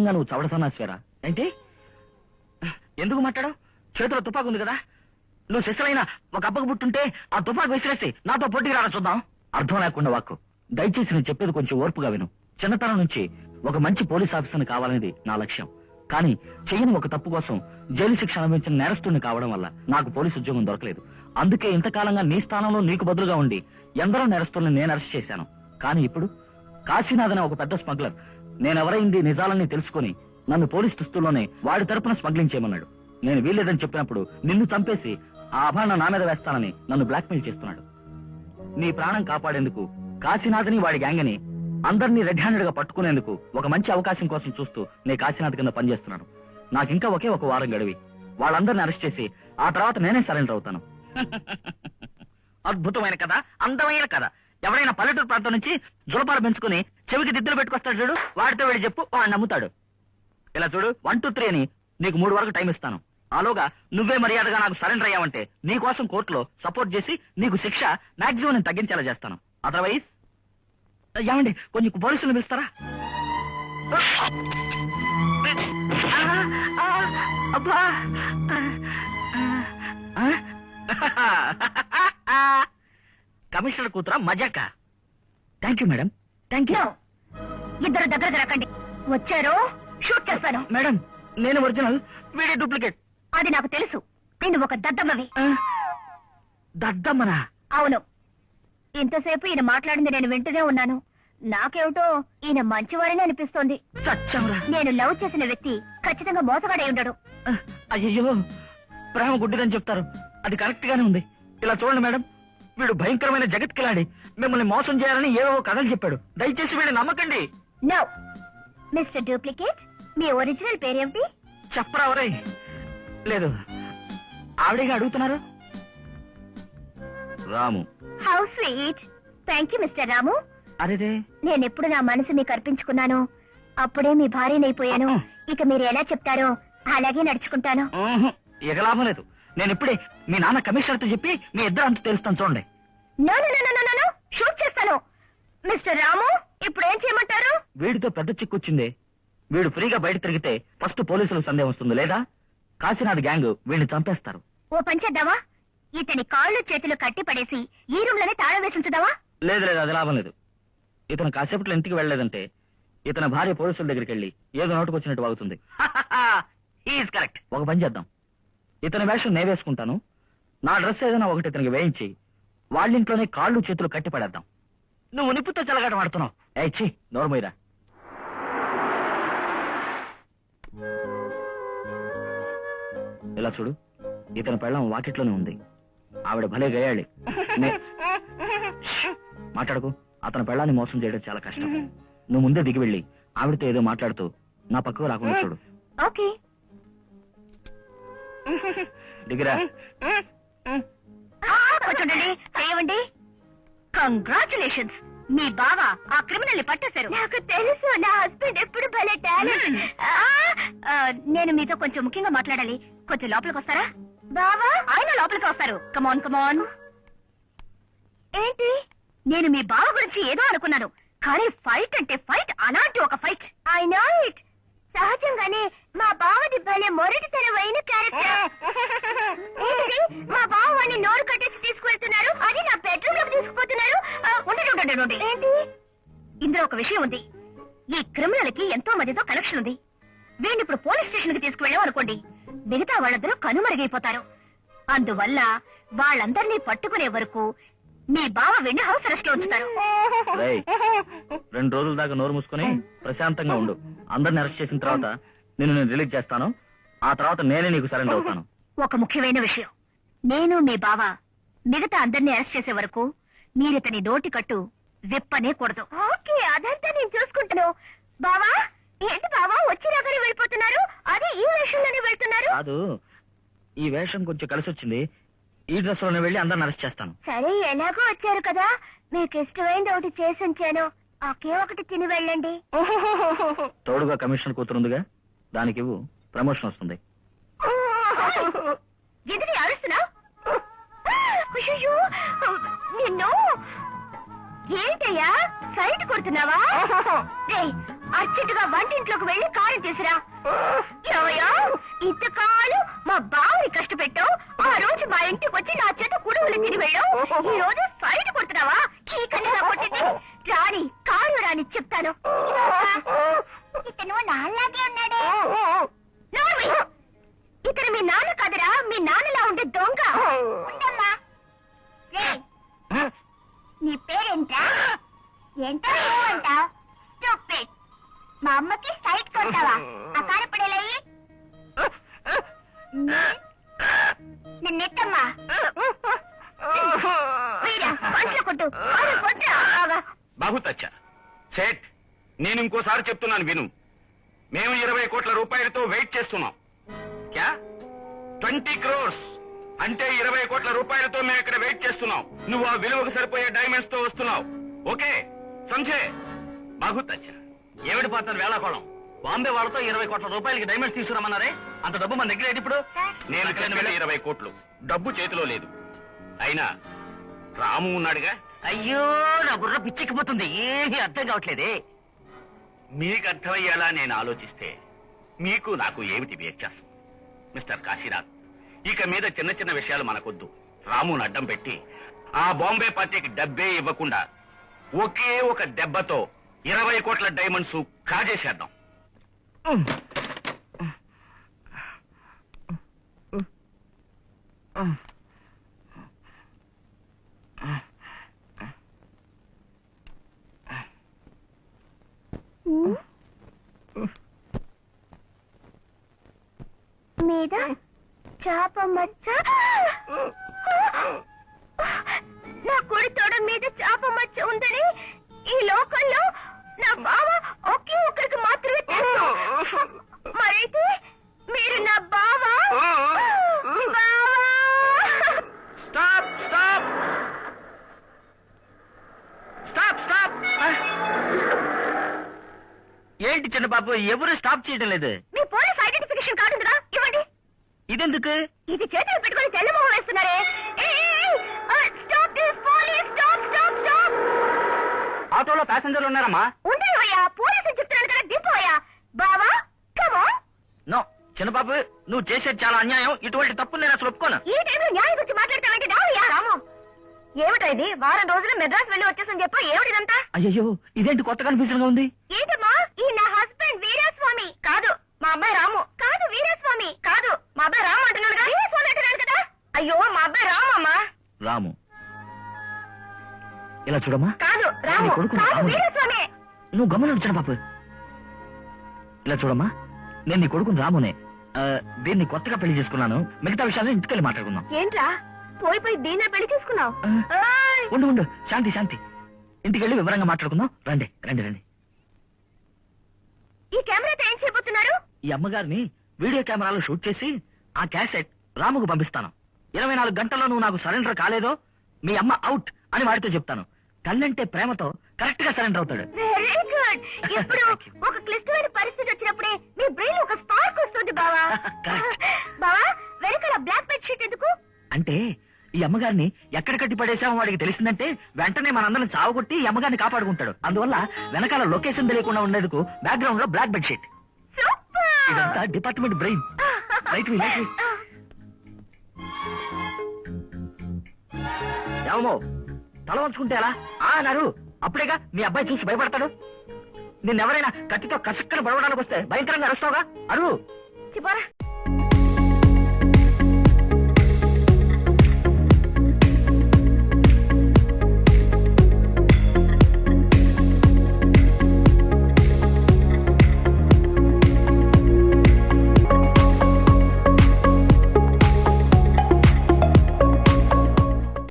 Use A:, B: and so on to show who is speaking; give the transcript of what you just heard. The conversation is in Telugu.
A: నిజంగా నువ్వు చవడసన్నాస్వేరా ఏంటి? ఎందుకు మాట్లాడావు? చేతిలో తుపాకు ఉంది కదా? నువ్వు శిశులైన ఒక అబ్బకు పుట్టుంటే ఆ తుపాకు విసిరేసి నాతో పోటీకి రారా చూద్దాం. అర్థం లేకుండా వాక్కు. దయచేసి నేను చెప్పేది కొంచెం ఓర్పుగా విను. చిన్నతనం నుంచి ఒక మంచి పోలీస్ ఆఫీసర్ని కావాలనేది నా లక్ష్యం. కానీ చేయని ఒక తప్పు కోసం జైలు శిక్ష అనుభవించిన నేరస్తుడిని కావడం వల్ల నాకు పోలీసు ఉద్యోగం దొరకలేదు. అందుకే ఇంతకాలంగా నీ స్థానంలో నీకు బదులుగా ఉండి ఎందరో నేరస్తుల్ని నేను అరెస్ట్ చేశాను. కానీ ఇప్పుడు కాశీనాథన ఒక పెద్ద స్మగ్లర్. నేనెవరైంది నిజాలని తెలుసుకుని నన్ను పోలీస్ దుస్తుల్లోనే వాడి తరపున స్మగ్లింగ్ చేయమన్నాడు. నేను వీల్లేదని చెప్పినప్పుడు నిన్ను చంపేసి ఆ అభారణ నా మీద వేస్తానని నన్ను బ్లాక్మెయిల్ చేస్తున్నాడు. నీ ప్రాణం కాపాడేందుకు కాశీనాథని వాడి గ్యాంగని అందరినీ రెడ్ హ్యాండెడ్గా పట్టుకునేందుకు ఒక మంచి అవకాశం కోసం చూస్తూ నేను కాశీనాథ్ కింద పనిచేస్తున్నాను. నాకు ఇంకా ఒకే ఒక వారం గడివి. వాళ్ళందరిని అరెస్ట్ చేసి ఆ తర్వాత నేనే సరెండర్ అవుతాను అద్భుతమైన కథ అందమైన కథ. ఎవరైనా పల్లెటూరు ప్రాంతం నుంచి జులపాలు పెంచుకుని చెవికి దిద్దులు పెట్టుకొస్తాడు చూడు. వాడితో వెళ్ళి చెప్పు వాడు నమ్ముతాడు. ఇలా చూడు వన్ టూ త్రీ అని నీకు మూడు వరకు టైం ఇస్తాను. ఆలోగా నువ్వే మర్యాదగా నాకు సరెండర్ అయ్యావంటే నీ కోసం కోర్టులో సపోర్ట్ చేసి నీకు శిక్ష మాక్సిమం నేను తగ్గించేలా చేస్తాను. అదర్వైజ్ ఏమండి కొంచెం పోలీసులు పిలుస్తారా? అబ్బా? కమిషనర్ కూతురా మజాక. Thank you madam thank you
B: ఇద్దరు దగ్గరకు రకండి. వచ్చారు షూట్ చేస్తాను.
A: మేడం నేను ఒరిజినల్ వీడే డూప్లికేట్.
B: అది నాకు తెలుసు. నేను ఒక దద్దమ్మవి.
A: దద్దమ్మనా?
B: అవును. ఇంతసేపు ఈయన మాట్లాడింది నేను వింటూనే ఉన్నాను. నాకేమిటో ఈయన మంచివాడని అనిపిస్తోంది. నేను లవ్ చేసిన వ్యక్తి ఖచ్చితంగా మోసగాడై ఉండడు
A: అయ్యో ప్రేమ గుడ్డిదని చెప్తారు. అది కరెక్ట్ గానే ఉంది. ఇలా చూడండి మేడం వీడు భయంకరమైన జగత్ కిలాడి. మిమ్మల్ని మోసం చేయాలని ఏవో కథలు చెప్పాడు. దయచేసి వీడిని నమ్మకండి.
B: నో. మిస్టర్ డూప్లికేట్ మీ ఒరిజినల్ పేరేమిటి?
A: చెప్పరా ఒరే లేదు ఆవిడగా అడుగుతున్నారు? Ramu.
B: How sweet thank you mister Ramu.
A: అరేదే
B: నేనెప్పుడు నా మనసు మీకు అర్పించుకున్నాను అప్పుడే మీ భార్యనైపోయాను. ఇక మీరు ఎలా చెప్తారో అలాగే నడుచుకుంటాను.
A: ఊహు, ఇక లాభం లేదు. నేను ఇప్పుడే మీ నాన్న కమిషనర్తో చెప్పి మీ ఇద్దరు అంత తెలుస్తాను చూడండి.
B: No no no no no no. Shoot చేస్తాను. మిస్టర్ రాము ఇప్పుడు ఏం చేయమంటారు?
A: వీడితో పెద్ద చిక్కొచ్చింది. వీడు ఫ్రీగా బయట తిరిగితే ఫస్ట్ పోలీసులకు సందేహం వస్తుంది లేదా? కాశీనాథ్ గ్యాంగ్ వీడిని చంపేస్తారు.
B: ఓ పని చేద్దావా? ఇతని కాళ్ళు చేతులు కట్టి పడేసి ఈ రూమ్లోనే తాళం వేసి ఉంచుదావా?
A: లేదు లేదు అది లాభం లేదు. ఇతను కాసేపట్లో ఇంటికి వెళ్ళలేదంటే ఇతని భార్య పోలీసుల దగ్గరికి వెళ్ళి ఏదో నోటుకు వచ్చినట్టు వాగుతుంది కరెక్ట్ ఒక పని చేద్దాం. ఇతని వేషం నే వేసుకుంటాను. నా డ్రెస్ ఏదైనా ఒకటి ఇతనికి వేయించి వాళ్ళింట్లోనే కాళ్ళు చేతులు కట్టి పడేద్దాం నువ్వు నిప్పుతో చెలగాట మాడుతున్నావు ఏ ఛీ నోర్మోయిరా ఇలా చూడు ఇతని పెళ్ళం వాకిట్లోనే ఉంది. ఆవిడ భలే గయాళి! మాట్లాడకు అతని పెళ్ళాన్ని మోసం చేయడం చాలా కష్టం. నువ్వు ముందే దిగి వెళ్ళి ఆవిడతో ఏదో మాట్లాడుతూ నా పక్కకు రాకుండా చూడు.
B: ఓకే.
A: దిగిరా.
B: చూడండి చేయవండి కంగ్రాచులేషన్స్ మీ బావ ఆ క్రిమినల్ని పట్టేశారు. నాకు తెలుసు నా హస్బెండ్ ఎప్పుడు భలే టాలెంట్ నేను మీతో కొంచెం ముఖ్యంగా మాట్లాడాలి. కొంచెం లోపలికి వస్తారా? బావా? ఆయన లోపలికి వస్తారు. కమాన్ కమాన్ ఏంటి? నేను మీ బావ గురించి ఏదో అనుకున్నాను. కానీ ఫైట్ అంటే ఫైట్ అలాంటి ఒక ఫైట్ ఐ నో ఇట్ సహజంగానే మా బావది భలే మొరటితనమైన క్యారెక్టర్? మా బావ వాడిని నోరు కట్టేసి తీసుకువెళ్తున్నారు. అది నా బెడ్రూమ్లోకి తీసుకుపోతున్నారు. ఆ, ఉండండి ఉండండి ఉండండి ఏంటి? ఇందులో ఒక విషయం ఉంది. ఈ క్రిమినల్కి ఎంతో మందితో కనెక్షన్ ఉంది. వీడిని ఇప్పుడు పోలీస్ స్టేషన్కి తీసుకువెళ్ళాం అనుకోండి. మిగతా వాళ్ళందరూ కనుమరుగైపోతారు. అందువల్ల వాళ్ళందరినీ పట్టుకునే వరకు మీ బావ వీడిని హౌస్ అరెస్ట్లో ఉంచుతారు.
A: రేయ్, రెండు రోజుల దాకా నోరు మూసుకొని ప్రశాంతంగా ఉండు. అందరిని అరెస్ట్ చేసిన తర్వాత నేను నేను రిలీజ్ చేస్తాను. ఆ తర్వాత నేనే నీకు సరెండర్ అవుతాను.
B: ఒక ముఖ్యమైన విషయం. నేను మీ బావ మిగతా అందరినీ అరెస్ట్ చేసే వరకు మీరు ఇతని నోటి కట్టు విప్పనే కూడదు. ఓకే అదంతా నేను చూసుకుంటాను. బావా ఏంటి బావా? వచ్చి రాగానే వెళ్ళిపోతున్నారు? అదే ఈ వేషంలోనే వెళ్తున్నారు?
A: కాదు ఈ వేషం కొంచెం కలిసి వచ్చింది ఈ డ్రెస్లోనే వెళ్ళి అందరిని అరెస్ట్ చేస్తాను.
B: సరే ఎలాగో వచ్చారు కదా. మీకు ఇష్టమైనది ఒకటి చేసి ఉంచాను. ఒకే ఒకటి తిని వెళ్ళండి.
A: తోడుగా కమిషనర్ కూతురుందిగా దానికి ఇవ్వు. ప్రమోషన్ వస్తుంది.
B: ఎందుకు అరుస్తున్నా అయ్యో నిన్ను ఏంటయ్యా? సైట్ కొడుతున్నావా? ఏయ్, అర్జెంటుగా వంటింట్లోకి వెళ్ళి కారం తీసురా. ఇంతకాలం మా బావని కష్టపెట్టావు ఆ రోజు మా ఇంటికి వచ్చి నా చేత కుడుములు తిని వెళ్ళావు. ఈ రోజు సైడ్ కొడుతున్నావా? ఈ కన్నా కొట్టింది. రాని కారు రాని చెప్తాను. ఇతను నాలాగే ఉన్నాడే! ఇతను మీ నాన్న కదరా మీ నాన్నలా ఉండే దొంగ. ఉండమ్మా నీ పేరేంటా ఎంత అంటావు? మా అమ్మకి సైట్ కొట్టావా ఆ కారపడేలయ్యి నన్నెత్తమ్మా కొట్టు.
C: బాహుతచ్చ. సేట్ నేను ఇంకోసారి చెప్తున్నాను విను. మేము ఇరవై కోట్ల రూపాయలతో వెయిట్ చేస్తున్నాం. క్యా? Twenty crores. అంటే ఇరవై కోట్ల రూపాయలతో మేము ఇక్కడ వెయిట్ చేస్తున్నాం. నువ్వు ఆ విలువకు సరిపోయే డైమండ్స్తో వస్తున్నావు. ఓకే? సంచే బాహుతచ్చ.
A: ఏమిటి పాత్ర వేళాకోళం? బాంబే వాళ్ళతో ఇరవై కోట్ల రూపాయలకి డైమండ్స్ తీసుకురమ్మన్నారే? అంత డబ్బు మన దగ్గర ఇప్పుడు?
C: నేను చెప్పిన ఇరవై కోట్లు. డబ్బు చేతిలో లేదు. అయినా రాము ఉన్నాడుగా?
A: అయ్యో నా బుర్ర పిచ్చెక్కిపోతుంది. ఏమీ అర్థం కావట్లేదే.
C: మీకు అర్థమయ్యేలా నేను ఆలోచిస్తే మీకు నాకు ఏమిటి వ్యత్యాసం? మిస్టర్ కాశీనాథ్ ఇక మీద చిన్న చిన్న విషయాలు మనకొద్దు. రాముని అడ్డం పెట్టి ఆ బాంబే పార్టీకి డబ్బే ఇవ్వకుండా ఒకే ఒక దెబ్బతో ఇరవై కోట్ల డైమండ్స్ కాజేసేద్దాం.
B: మీద చాప మచ్చ. నా కుడి తోడ మీద చాప మచ్చ ఉందని ఈ లోకంలో నా బావ ఒకే ఒక్కరికి మాత్రమే తెలుసు. మరైతే మీరు నా బావ?
A: Stop stop. Stop stop. ఏంటి చిన్న బాబు ఎవరు స్టాప్ చేయడం లేదు?
B: మీ పోలీస్ ఐడెంటిఫికేషన్ కార్డు ఉందిగా ఇవ్వండి.
A: ఇదెందుకు?
B: ఇది చేతులు పెట్టుకొని తెల్లమొహం వేస్తున్నారే stop this police stop stop stop
A: ఆటోలో ప్యాసింజర్లు ఉన్నారమ్మా.
B: ఉండవయ్యా పోలీసులు చెప్తున్నాను కదా దింపవయ్యా బావా కమో
A: నో చిన్నబాబు నువ్వు చేసేది చాలా అన్యాయం. ఇటువంటి తప్పు నేను అసలు ఒప్పుకోను.
B: ఈ టైంలో న్యాయం గురించి మాట్లాడతావేంటి రావయ్యా రాము. ఏమిటా ఇది? వారం రోజులు మెడ్రాస్ వెళ్ళి వచ్చేసని చెప్పు. ఏమిటిదంతా
A: అయ్యో ఇదేంటి కొత్త కన్ఫ్యూజన్గా ఉంది?
B: ఏంటమ్మా? ఈ నా హస్బెండ్ వీరాస్వామి. కాదు మా అబ్బాయి రాము. కాదు వీరాస్వామి. కాదు మా అబ్బాయి రాము అంటున్నాడు వీరాస్వామి అంటున్నాడు కదా. అయ్యో మా అబ్బాయి రాము అమ్మా
A: రాము. ఇలా చూడమ్మా.
B: కాదు రాము. కాదు. వీరాస్వామి.
A: నువ్వు గమనించు చిన్న బాబు ఇలా చూడమ్మా. నేను నీ కొడుకుని రామునే. దీన్ని కొత్తగా పెళ్ళి చేసుకున్నాను. మిగతా విషయాలు ఇంటికెళ్ళి మాట్లాడుకుందాం.
B: ఏంట్రా? పోయి పోయి దీన్ని పెళ్ళి చేసుకున్నావు.
A: ఉండు ఉండు. శాంతి శాంతి. ఇంటికెళ్ళి వివరంగా మాట్లాడుకుందాం. రండి రండి రండి.
B: ఈ కెమెరాతో ఏం చేయబోతున్నారు?
A: ఈ అమ్మగారిని వీడియో కెమెరాలో షూట్ చేసి ఆ క్యాసెట్ రాముకు పంపిస్తాను. ఇరవై నాలుగు గంటల్లో నువ్వు నాకు సరెండర్ కాలేదో మీ అమ్మ అవుట్ అని వాడితో చెప్తాను. తల్లంటే ప్రేమతో కరెక్ట్గా సరెండర్ అవుతాడు.
B: వెరీ గుడ్ ఇప్పుడు. ఒక క్లిష్టమైన పరిస్థితి వచ్చినప్పుడే మీ బ్రెయిన్ ఒక స్పార్క్ వస్తుంది బావా.
A: Correct.
B: బావా వెనకాల బ్లాక్ బెడ్ షీట్ ఎందుకు?
A: అంటే ఈ అమ్మగారిని ఎక్కడ కట్టి పడేసామో వాడికి తెలిసిందంటే వెంటనే మనందరం చావగొట్టి ఈ అమ్మగారిని కాపాడుకుంటాడు. అందువల్ల వెనకాల లొకేషన్ తెలియకుండా ఉండేందుకు బ్యాక్గ్రౌండ్లో బ్లాక్ బెడ్ షీట్.
B: సూపర్!
A: ఇదంతా డిపార్ట్మెంట్ బ్రెయిన్. రైట్ రైట్ ఏమో? తల వంచుకుంటే ఎలా ఆ అన్నారు అప్పుడేగా మీ అబ్బాయి చూసి భయపడతాడు? నిన్నెవరైనా కత్తితో కసక్కన బడవడానికి వస్తే భయంకరంగా అరుస్తావుగా? అరు.
B: చిపోరా